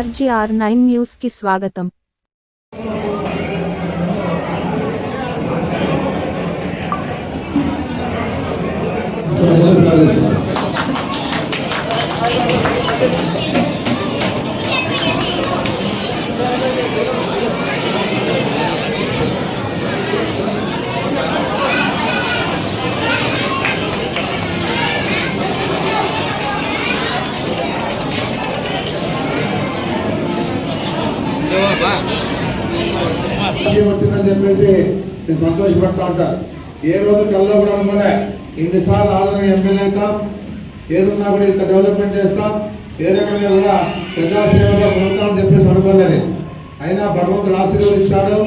RGR nine news కి స్వాగతం చెప్పేసి నేను సంతోషపడతా ఉంటాను ఏ రోజు కల్లో కూడా అనుకునే ఇన్నిసార్లు ఆదరణ ఎమ్మెల్యే అవుతాం. ఏదున్నా కూడా ఇంత డెవలప్మెంట్ చేస్తాం. ఏ రకంగా కూడా ప్రజాసేవలో పొందుతామని చెప్పేసి అనుకోలేదు అయినా భగవంతుడు ఆశీర్వదించాడు.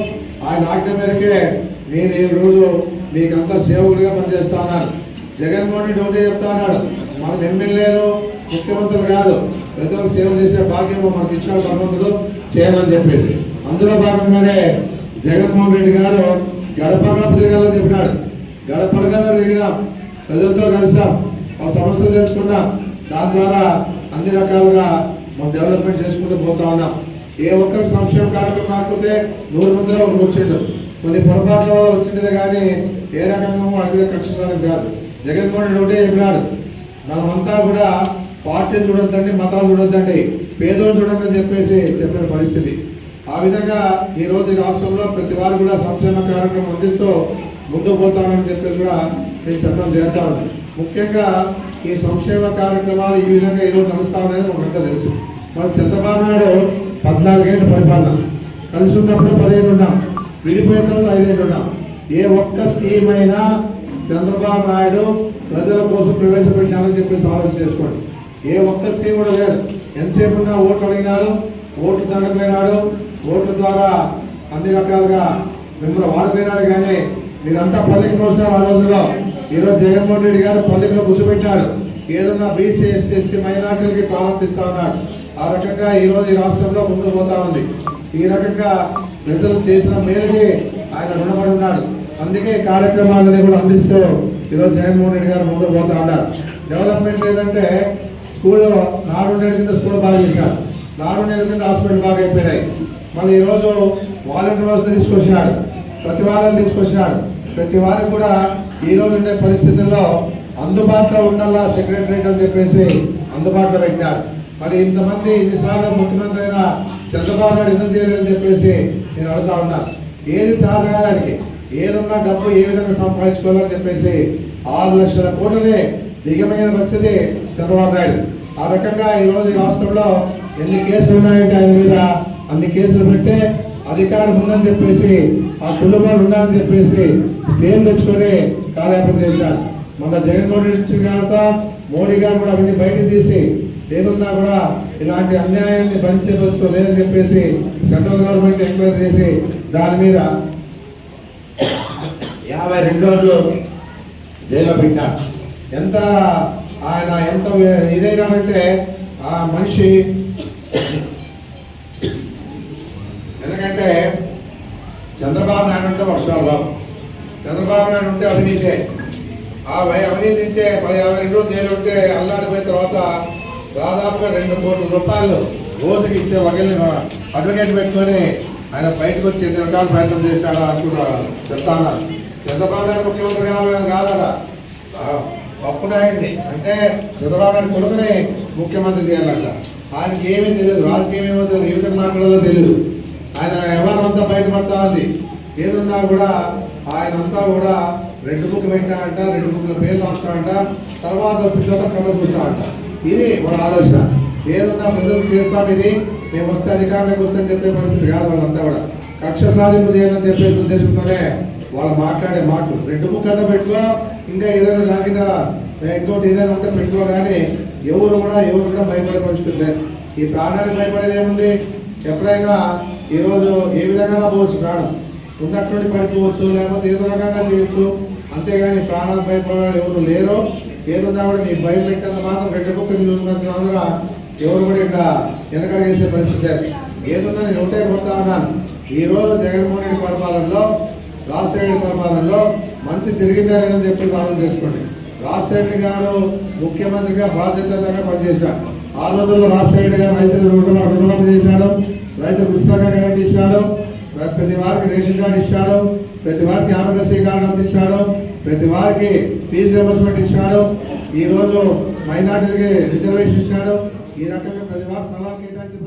ఆయన ఆజ్ఞ మేరకే నేను ఈ రోజు మీకంతా సేవకులుగా పనిచేస్తా ఉన్నాను జగన్మోహన్ రెడ్డి ఒకటే చెప్తా ఉన్నాడు మన ఎమ్మెల్యేలు ముఖ్యమంత్రులు కాదు. ప్రజలకు సేవ చేసే భాగ్యము మనకి ఇచ్చాడు భగవంతుడు. చేయాలని చెప్పేసి. అందులో భాగంగానే జగన్మోహన్ రెడ్డి గారు గడప గడప తిరగాలని చెప్పినాడు. గడప గడప తిరిగినాం ప్రజలతో కలిసినాం. ఒక సమస్యలు తెలుసుకున్నాం దాని ద్వారా అన్ని రకాలుగా మనం డెవలప్మెంట్ చేసుకుంటూ పోతా ఉన్నాం. ఏ ఒక్కరికి సంక్షేమ కార్యక్రమం కాకపోతే నూరు మందిలో ఒక వచ్చిండు కొన్ని పొరపాట్ల వల్ల వచ్చిందే కానీ ఏ రకంగా అడిగే కక్షించడానికి కాదు. జగన్మోహన్ రెడ్డి ఒకటే చెప్పినాడు. మనమంతా కూడా పార్టీలు చూడొద్దండి మతాలు చూడొద్దండి పేదోళ్ళు చూడండి అని చెప్పేసి చెప్పిన పరిస్థితి. ఆ విధంగా ఈరోజు ఈ రాష్ట్రంలో ప్రతి వారు కూడా సంక్షేమ కార్యక్రమం అందిస్తూ ముందు పోతామని చెప్పేసి కూడా నేను చెప్పడం చేస్తాను ముఖ్యంగా ఈ సంక్షేమ కార్యక్రమాలు ఈ విధంగా ఈరోజు నడుస్తామనేది మనకంతా తెలుసు. మన చంద్రబాబు నాయుడు పద్నాలుగేళ్ళ పరిపాలన కలిసి ఉన్నప్పుడు పదిహేను ఉన్నాం విడిపోయిన తర్వాత ఐదేళ్ళు ఉన్నాం. ఏ ఒక్క స్కీమ్ అయినా చంద్రబాబు నాయుడు ప్రజల కోసం ప్రవేశపెట్టినాడని చెప్పేసి ఆలోచన చేసుకోండి. ఏ ఒక్క స్కీమ్ కూడా లేదు. ఎంతసేపు ఉన్నా ఓట్లు అడిగినాడు ఓట్లు దండపోయినాడు ఓట్ల ద్వారా అన్ని రకాలుగా మిమ్మల్ని వాడిపోయినాడు కానీ మీరంతా పల్లెకి మోసిన ఆ రోజుల్లో ఈరోజు జగన్మోహన్ రెడ్డి గారు పల్లెకిలో కూర్చోబెట్టాడు ఏదన్నా బీసీ ఎస్సీ ఎస్టీ మైనార్టీలకి ప్రారంభిస్తా ఉన్నాడు. ఆ రకంగా ఈ రోజు ఈ రాష్ట్రంలో ముందుకు పోతా ఉంది. ఈ రకంగా ప్రజలు చేసిన మేలుకి ఆయన రుణపడి ఉన్నాడు. అందుకే కార్యక్రమాలని కూడా అందిస్తూ ఈరోజు జగన్మోహన్ రెడ్డి గారు ముందుకు పోతా ఉన్నారు. డెవలప్మెంట్ ఏంటంటే స్కూల్లో నాడు నేడు కింద స్కూల్ బాగా చేశారు. నాడు నేడు కింద హాస్పిటల్ బాగా అయిపోయినాయి. మళ్ళీ ఈరోజు వాలంటీర్ వ్యవస్థ తీసుకొచ్చినాడు సచివాలయం తీసుకొచ్చినాడు. ప్రతి వారికి కూడా ఈ ఉండే పరిస్థితుల్లో అందుబాటులో ఉండాలా సెక్రటరేట్ అని చెప్పేసి అందుబాటులో పెట్టినారు. మరి ఇంతమంది ఇన్నిసార్లు ముఖ్యమంత్రి అయిన చంద్రబాబు నాయుడు ఎందుకు చేయలేదని చెప్పేసి నేను అడుగుతా ఉన్నా. ఏది చాదగానికి ఏదన్నా డబ్బు ఏ విధంగా సంపాదించుకోవాలని చెప్పేసి ఆరు లక్షల కోట్లనే దిగమైన పరిస్థితి చంద్రబాబు నాయుడు. ఆ రకంగా ఈ రోజు ఈ రాష్ట్రంలో ఎన్ని కేసులు ఉన్నాయంటే ఆయన మీద అన్ని కేసులు పెడితే అధికారం ఉందని చెప్పేసి ఆ కుటుంబాలు ఉండాలని చెప్పేసి పేరు తెచ్చుకొని కార్యాపన చేశారు. మన జగన్మోహన్ రెడ్డి గారితో మోడీ గారు కూడా అవన్నీ బయటకు తీసి ఏదున్నా కూడా ఇలాంటి అన్యాయాన్ని పనిచే చేయవలసిన లేదని చెప్పేసి సెంట్రల్ గవర్నమెంట్ ఎంక్వైరీ చేసి దాని మీద యాభై రెండు రోజులు జైల్లో పెట్టారు ఎంత ఆయన ఎంత ఇదైనాడంటే ఆ మనిషి చంద్రబాబు వర్షాలు రావు చంద్రబాబు నాయుడు ఉంటే అవినీతే. ఆ వై- అవినీతి నుంచే పది యాభై రెండు రోజులు జైలు ఉంటే అల్లాడిపోయిన తర్వాత దాదాపుగా రెండు కోట్ల రూపాయలు రోజుకి ఇచ్చే వగల్ని అడ్వకేట్ పెట్టుకొని ఆయన బయటకు వచ్చి ఎన్ని రకాల ప్రయత్నం చేశాడా అని కూడా చెప్తాను చంద్రబాబు నాయుడు ముఖ్యమంత్రి కావాలని కాదా అప్పుడాయండి అంటే చంద్రబాబు నాయుడు కొడుకుని ముఖ్యమంత్రి చేయాలంట. ఆయనకి ఏమీ తెలియదు. రాజకీయం ఏమో తెలియదు. ఏ మాట్లాడాలో తెలియదు. ఆయన వ్యవహారం అంతా బయటపడతా ఉంది. ఏదున్నా కూడా ఆయన అంతా కూడా రెండు బుక్ పెట్టాడంట రెండు బుక్ల పేర్లు రాస్తాడంట తర్వాత వచ్చిన తర్వాత కథ చూస్తాడంట. ఇది వాళ్ళ ఆలోచన. ఏదన్నా ప్రజలు చేస్తాం ఇది మేము వస్తే అధికారంలోకి వస్తే చెప్పే పరిస్థితి కాదు వాళ్ళంతా కూడా. కక్ష సాధింపు చేయాలని చెప్పేసి ఉద్దేశంతోనే వాళ్ళు మాట్లాడే మాటలు. రెండు బుక్ అంతా పెట్టుకో ఇంకా ఏదైనా దాని మీద ఇంకోటి ఏదైనా ఉంటే పెట్టుకో కానీ ఎవరు కూడా ఎవరు కూడా భయపడే పరిస్థితి లేదు. ఈ ప్రాణానికి భయపడేది ఏముంది? ఎప్పుడైనా ఈరోజు ఏ విధంగా పోవచ్చు ప్రాణం? ఉన్నటువంటి పడిపోవచ్చు లేకపోతే ఏదో రకంగా చేయొచ్చు. అంతేగాని ప్రాణాలు భయపడే ఎవరు లేరు ఏదో కూడా నీ భయం పెట్టిన మాత్రం రెండు చూసుకున్న అందరూ ఎవరు కూడా ఇక్కడ వెనకడ చేసే పరిస్థితి లేదు. ఏదన్నా నేను ఒకటే కొడతా ఉన్నాను. ఈ రోజు జగన్మోహన్ రెడ్డి పరిపాలనలో రాజశేఖర పరిపాలనలో మంచి జరిగిందా లేదని చెప్పి ఆలోచన చేసుకోండి. రాజశేఖర గారు ముఖ్యమంత్రిగా బాధ్యతగా పనిచేశాడు ఆ రోజుల్లో రాజశేఖర గారు రైతులు రుణమాఫీ రుణమాఫీ ప్రతి వారికి రేషన్ కార్డు ఇచ్చాడు ప్రతి వారికి ఆరోగ్యశ్రీ కార్డు అందించాడు ప్రతి వారికి ఫీజు రియంబర్స్మెంట్ ఇచ్చాడు ఈ మైనార్టీలకి రిజర్వేషన్ ఇచ్చాడు ఈ రకంగా ప్రతి వారి స్థలాలు కేటాయించి